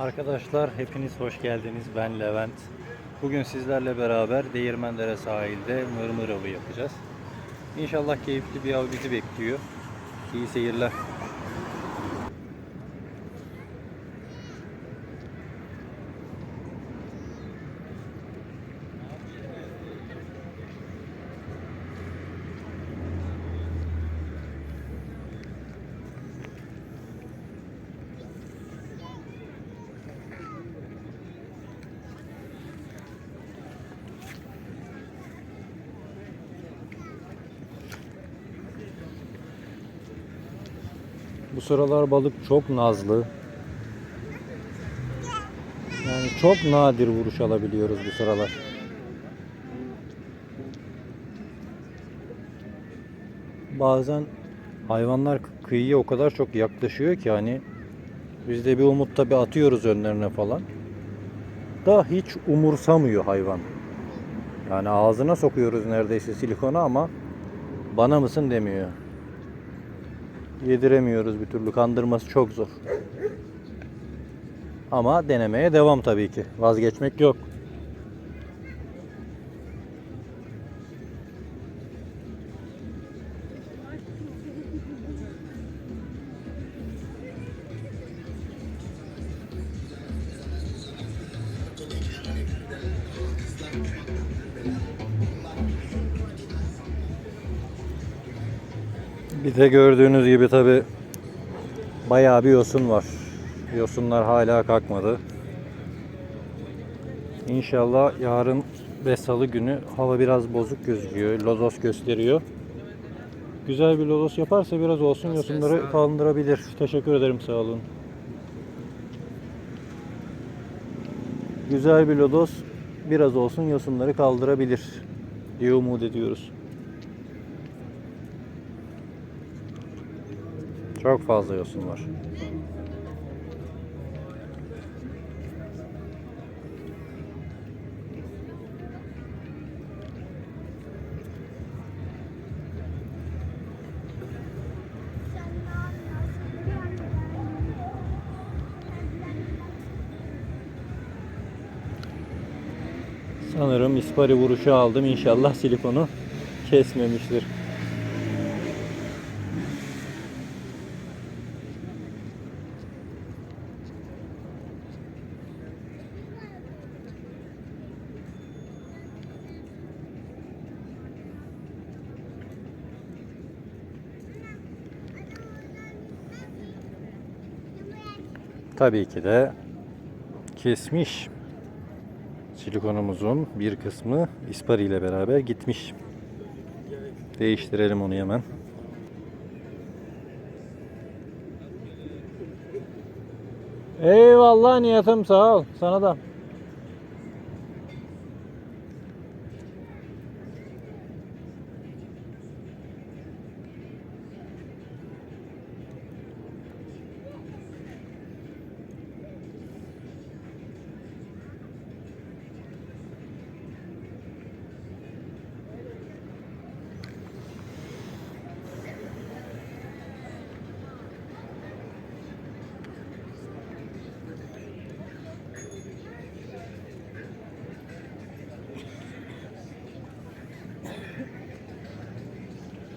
Arkadaşlar hepiniz hoş geldiniz. Ben Levent. Bugün sizlerle beraber Değirmendere sahilde mırmır avı yapacağız. İnşallah keyifli bir av bizi bekliyor. İyi seyirler. Bu sıralar balık çok nazlı. Yani çok nadir vuruş alabiliyoruz bu sıralar. Bazen hayvanlar kıyıya o kadar çok yaklaşıyor ki hani biz de bir umut tabi atıyoruz önlerine falan. Da hiç umursamıyor hayvan. Yani ağzına sokuyoruz neredeyse silikonu ama bana mısın demiyor. Yediremiyoruz bir türlü. Kandırması çok zor. Ama denemeye devam tabii ki. Vazgeçmek yok. Bir de gördüğünüz gibi tabi bayağı bir yosun var. Yosunlar hala kalkmadı. İnşallah yarın ve salı günü hava biraz bozuk gözüküyor. Lodos gösteriyor. Güzel bir lodos yaparsa biraz olsun yosunları kaldırabilir. Teşekkür ederim sağ olun. Güzel bir lodos biraz olsun yosunları kaldırabilir diye umut ediyoruz. Çok fazla yosun var. Sanırım ispari vuruşu aldım. İnşallah silikonu kesmemiştir. Tabii ki de kesmiş. Silikonumuzun bir kısmı ispari ile beraber gitmiş. Değiştirelim onu hemen. Eyvallah niyetim sağ ol. Sana da.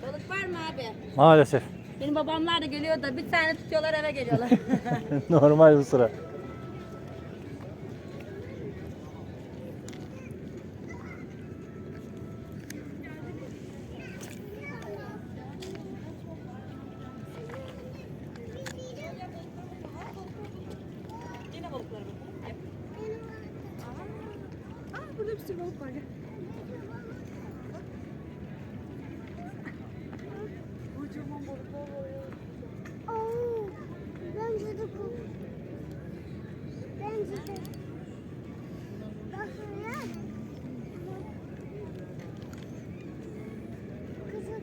Balık var mı abi? Maalesef. Benim babamlar da geliyor da bir tane tutuyorlar eve geliyorlar. Normal bu sıra. Aa burada bir sürü balık var. Kocaman balıklar var ya. Oo, bence de kok. Bence de. Bakın ya. Kızım.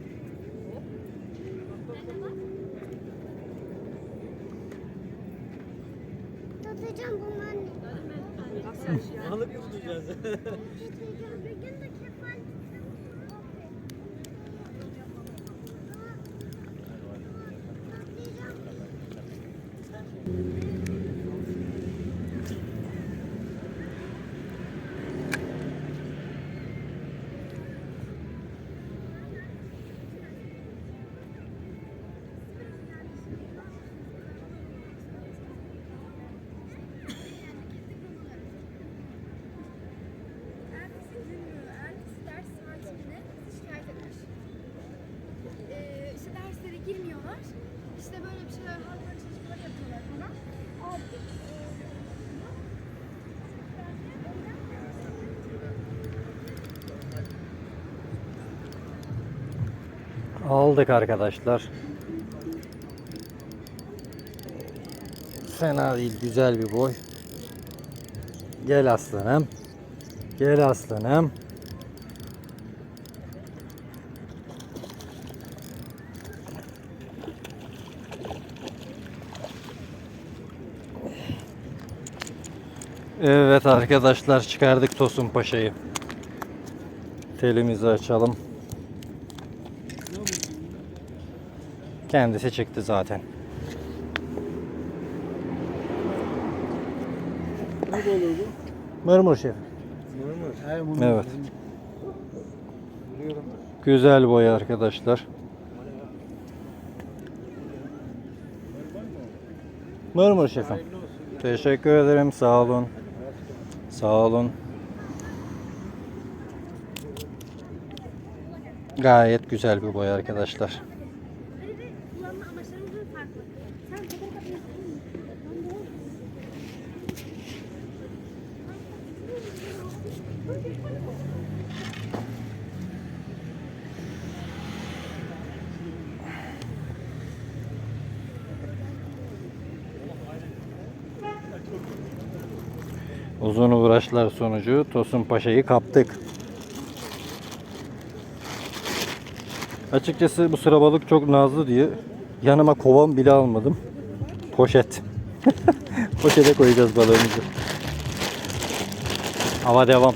Balık mı tutacağız? Aldık arkadaşlar. Fena değil, güzel bir boy. Gel aslanım. Gel aslanım. Evet arkadaşlar çıkardık Tosun Paşa'yı. Telimizi açalım. Kendisi çıktı zaten. Ne balığı bu? Mırmır şef. Mırmır. He mırmır. Evet. Biliyorum. Güzel boy arkadaşlar. Mırmır şefim. Teşekkür ederim. Sağ olun. Sağ olun. Gayet güzel bir boy arkadaşlar. Uzun uğraşlar sonucu Tosun Paşa'yı kaptık. Açıkçası bu sıra balık çok nazlı diye yanıma kovan bile almadım. Poşet. Poşete koyacağız balığımızı. Hava devam.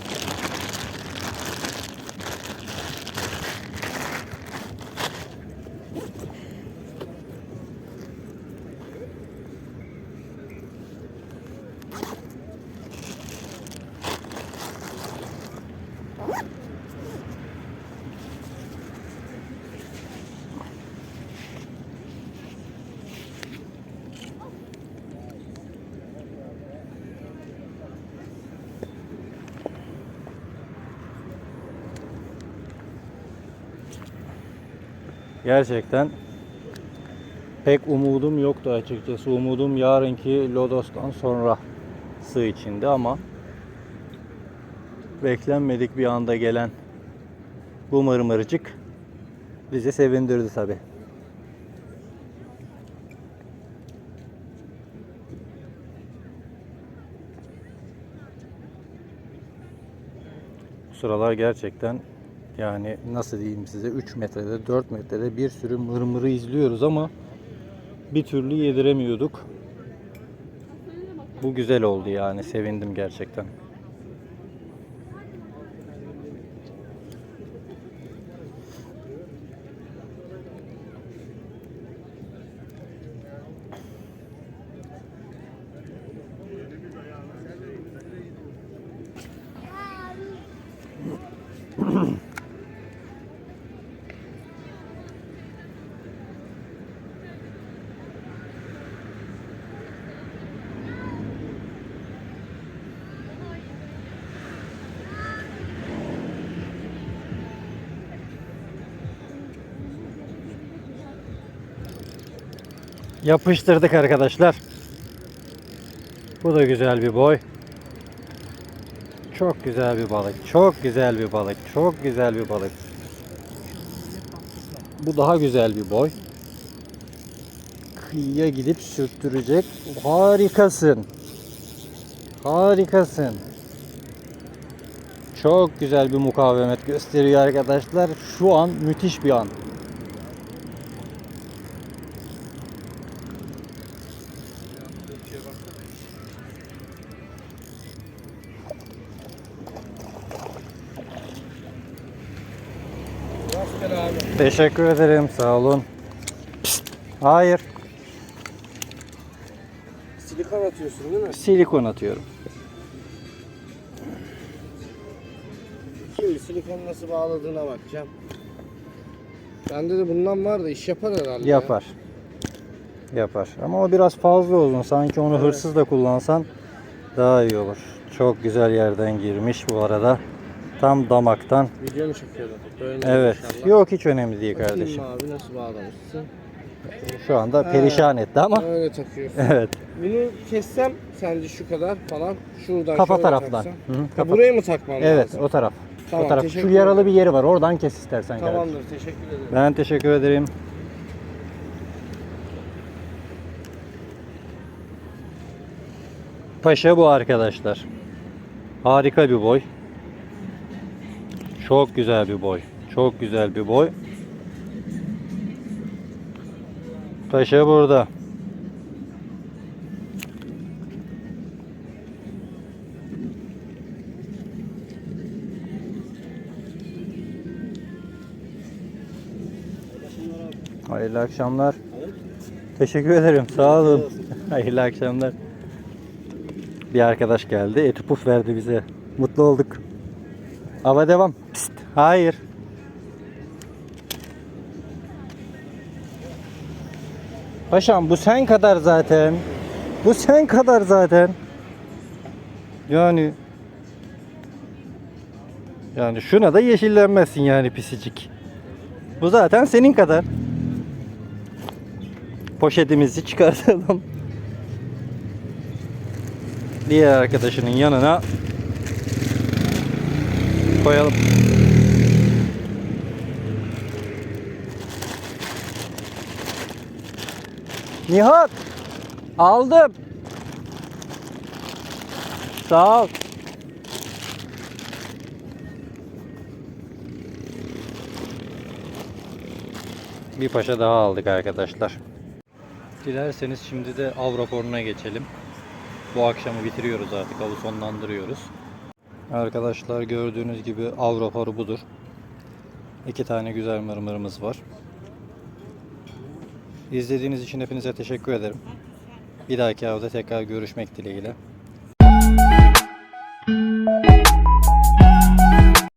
Gerçekten pek umudum yoktu açıkçası. Umudum yarınki Lodos'tan sonra sığ içinde ama beklenmedik bir anda gelen bu mırmırcık bizi sevindirdi tabi. Bu sıralar gerçekten yani nasıl diyeyim size 3 metrede 4 metrede bir sürü mırmırı izliyoruz ama bir türlü yediremiyorduk. Bu güzel oldu yani sevindim gerçekten. Yapıştırdık arkadaşlar. Bu da güzel bir boy. Çok güzel bir balık. Çok güzel bir balık. Çok güzel bir balık. Bu daha güzel bir boy. Kıyıya gidip sürttürecek. Harikasın. Harikasın. Çok güzel bir mukavemet gösteriyor arkadaşlar. Şu an müthiş bir an. Abi. Teşekkür ederim. Sağ olun. Hayır. Silikon atıyorsun değil mi? Silikon atıyorum. Şimdi silikonu nasıl bağladığına bakacağım. Bende de bundan var da iş yapar herhalde. ya. Yapar. Yapar. Ama o biraz fazla uzun. Sanki onu Evet. hırsız da kullansan daha iyi olur. Çok güzel yerden girmiş bu arada. Tam damaktan. Video mu çekiyordun? Böyle Evet. inşallah. Yok hiç önemli değil Bakayım kardeşim. abi nasıl bağlamışsın? Şu anda perişan etti ama. Öyle takıyorsun. Evet. Bunu kessem sence şu kadar falan. Şuradan Kafa şöyle taraftan. taksam. Hı hı, Ha, kafa- buraya mı takmam Evet lazım? o taraf. Tamam, o taraf. Şu teşekkür yaralı bir yeri var. Oradan kes istersen kardeşim. Tamamdır teşekkür ederim. Ben teşekkür ederim. Paşa bu arkadaşlar. Harika bir boy. Çok güzel bir boy. Çok güzel bir boy. Paşa burada. Hayırlı akşamlar. Teşekkür ederim. Sağ olun. Hayırlı akşamlar. Bir arkadaş geldi. Eti puf verdi bize. Mutlu olduk. Hava devam. Hayır. Paşam bu sen kadar zaten. Bu sen kadar zaten. Yani yani şuna da yeşillenmezsin yani pisicik. Bu zaten senin kadar. Poşetimizi çıkartalım. Diğer arkadaşının yanına koyalım. Nihat aldım. Sağ ol. Bir paşa daha aldık arkadaşlar. Dilerseniz şimdi de av raporuna geçelim. Bu akşamı bitiriyoruz artık. Avı sonlandırıyoruz. Arkadaşlar gördüğünüz gibi av raporu budur. İki tane güzel mırmırımız var. İzlediğiniz için hepinize teşekkür ederim. Bir dahaki avda tekrar görüşmek dileğiyle.